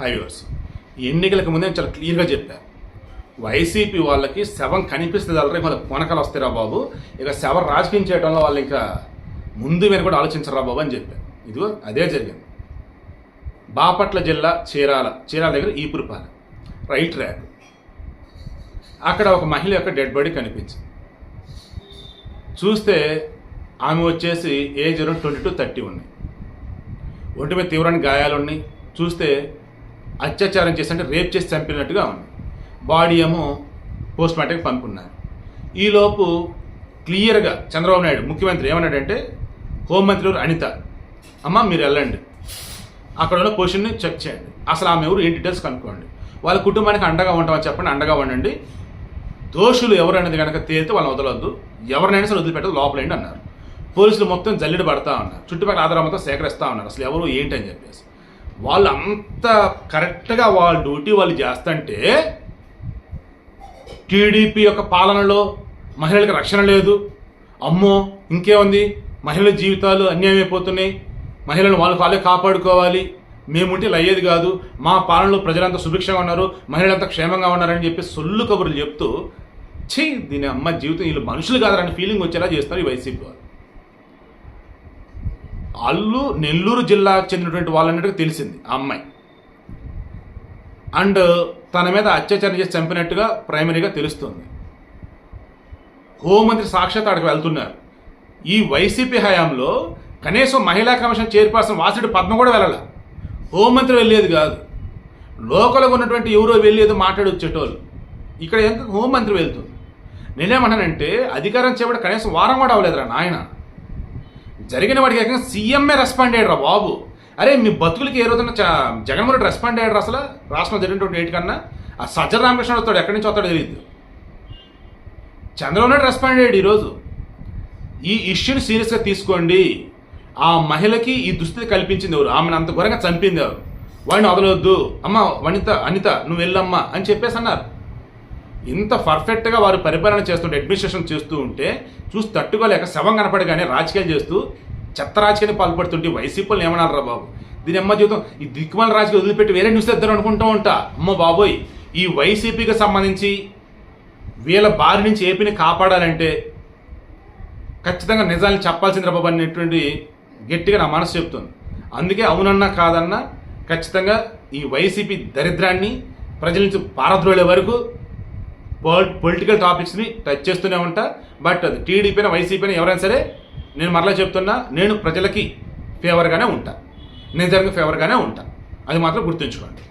Highways ఎన్నికలకు ముందే చాలా క్లియర్గా చెప్పారు వైసీపీ వాళ్ళకి శవం కనిపిస్తుంది అలరే వాళ్ళకి కొనకలు వస్తారా బాబు. ఇక శవం రాజకీయం చేయడంలో వాళ్ళు ఇంకా ముందు మీరు కూడా ఆలోచించరా బాబు అని చెప్పారు ఇదిగో అదే జరిగింది. బాపట్ల జిల్లా చీరాల చీరాల దగ్గర ఈపురపాలెం. రైట్ ట్రాక్ అక్కడ ఒక మహిళ యొక్క డెడ్ బాడీ కనిపించింది. చూస్తే ఆమె వచ్చేసి ఏజ్ ట్వంటీ టు థర్టీ ఉన్నాయి. ఒంటి మీద తీవ్రమైన గాయాలు ఉన్నాయి. చూస్తే అత్యాచారం చేసి అంటే రేప్ చేసి చంపినట్టుగా ఉంది. బాడీ ఏమో పోస్ట్ మార్టంకి పంపుకున్నారు. ఈలోపు క్లియర్గా చంద్రబాబు నాయుడు ముఖ్యమంత్రి ఏమన్నాడంటే హోంమంత్రి ఎవరు? అనిత. అమ్మ మీరు వెళ్ళండి. అక్కడ ఉన్న పొజిషన్ని చెక్ చేయండి. అసలు ఆమె ఎవరు? ఏ డీటెయిల్స్ కనుక్కోండి. వాళ్ళ కుటుంబానికి అండగా ఉంటామని చెప్పండి అండగా ఉండండి. దోషులు ఎవరనేది కనుక తేలితే వాళ్ళని వదలొద్దు. ఎవరినైనా సరే వదిలిపెట్టదు లోపలండి అన్నారు. పోలీసులు మొత్తం జల్లెడ పడతా ఉన్నారు. చుట్టుపక్కల ఆధారం మొత్తం సేకరిస్తూ ఉన్నారు. అసలు ఎవరు ఏంటి అని చెప్పేసి. వాళ్ళు అంత కరెక్ట్గా వాళ్ళ డ్యూటీ వాళ్ళు చేస్తుంటే టీడీపీ యొక్క పాలనలో మహిళలకు రక్షణ లేదు. అమ్మో ఇంకేముంది? మహిళల జీవితాలు అన్యాయమైపోతున్నాయి మహిళలను వాళ్ళు వాళ్ళే కాపాడుకోవాలి. మేముంటే ఇలా అయ్యేది కాదు. మా పాలనలో ప్రజలంతా సుభిక్షంగా ఉన్నారు. మహిళలంతా క్షేమంగా ఉన్నారని చెప్పి సొల్లు కబుర్లు చెప్తూ ఛీ దీని అమ్మ జీవితం వీళ్ళు మనుషులు కాదరని ఫీలింగ్ వచ్చేలా చేస్తారు ఈ వైసీపీ వాళ్ళు. వాళ్ళు నెల్లూరు జిల్లాకు చెందినటువంటి వాళ్ళన్నట్టుగా తెలిసింది ఆ అమ్మాయి. అండ్ తన మీద అత్యాచారం చేసి చంపినట్టుగా ప్రైమరీగా తెలుస్తుంది. హోంమంత్రి సాక్షాత్ అక్కడికి వెళ్తున్నారు. ఈ వైసీపీ హయాంలో కనీసం మహిళా కమిషన్ చైర్పర్సన్ వాసుడి పద్మ కూడా వెళ్ళాల. హోంమంత్రి వెళ్ళేది కాదు. లోకల్గా ఉన్నటువంటి ఎవరో వెళ్ళేది మాట్లాడి వచ్చేటోళ్ళు ఇక్కడ ఎంత హోంమంత్రి వెళ్తుంది? నేనేమంటానంటే అధికారం చేపడ కనీసం వారం కూడా అవ్వలేదురా నాయన. జరిగిన వాడికి ఏకంగా సీఎంఏ రెస్పాండ్ అయ్యాడు బాబు. అరే మీ బతుకులకి ఏ రోజున జగన్మోహన్ రెస్పాండ్ అయ్యాడు అసలు? రాష్ట్రంలో జరిగినటువంటి ఎయిట్ కన్నా? ఆ సజ్జన రామకృష్ణ వస్తాడు ఎక్కడి నుంచి వస్తాడో తెలియదు చంద్రబాబు నాయుడు రెస్పాండ్ అయ్యాడు ఈరోజు. ఈ ఇష్యూని సీరియస్గా తీసుకోండి. ఆ మహిళకి ఈ దుస్థితి కల్పించింది ఎవరు? ఆమెను అంత ఘోరంగా చంపింది ఎవరు? వాడిని వదలవద్దు అమ్మ వనిత అనిత నువ్వు వెళ్ళమ్మా అని చెప్పేసి అన్నారు. ఇంత పర్ఫెక్ట్గా వారు పరిపాలన చేస్తుంటే అడ్మినిస్ట్రేషన్ చేస్తూ ఉంటే చూసి తట్టుకోలేక శవం కనపడగానే రాజకీయాలు చేస్తూ చెత్త రాజకీయాన్ని పాల్పడుతుంటే వైసీపీలు ఏమన్నారా బాబు? దీని అమ్మ జీవితం ఈ దిక్కుమాల రాజకీయ వదిలిపెట్టి వేరే న్యూస్ ఇద్దరు అనుకుంటూ ఉంటా. అమ్మ బాబోయ్ ఈ వైసీపీకి సంబంధించి వీళ్ళ బారి నుంచి ఏపీని కాపాడాలంటే ఖచ్చితంగా నిజాన్ని చెప్పాల్సింది బాబు అనేటువంటి గట్టిగా నా మనసు చెప్తుంది. అందుకే అవునన్నా కాదన్నా ఖచ్చితంగా ఈ వైసీపీ దరిద్రాన్ని ప్రజల నుంచి పారద్రోలే వరకు పొలిటికల్ టాపిక్స్ని టచ్ చేస్తూనే ఉంటా. బట్ అది టీడీపీన వైసీపీన ఎవరైనా సరే నేను మరలా చెప్తున్నా నేను ప్రజలకి ఫేవర్గానే ఉంటా. నిజంగా ఫేవర్గానే ఉంటా. అది మాత్రం గుర్తుంచుకోండి.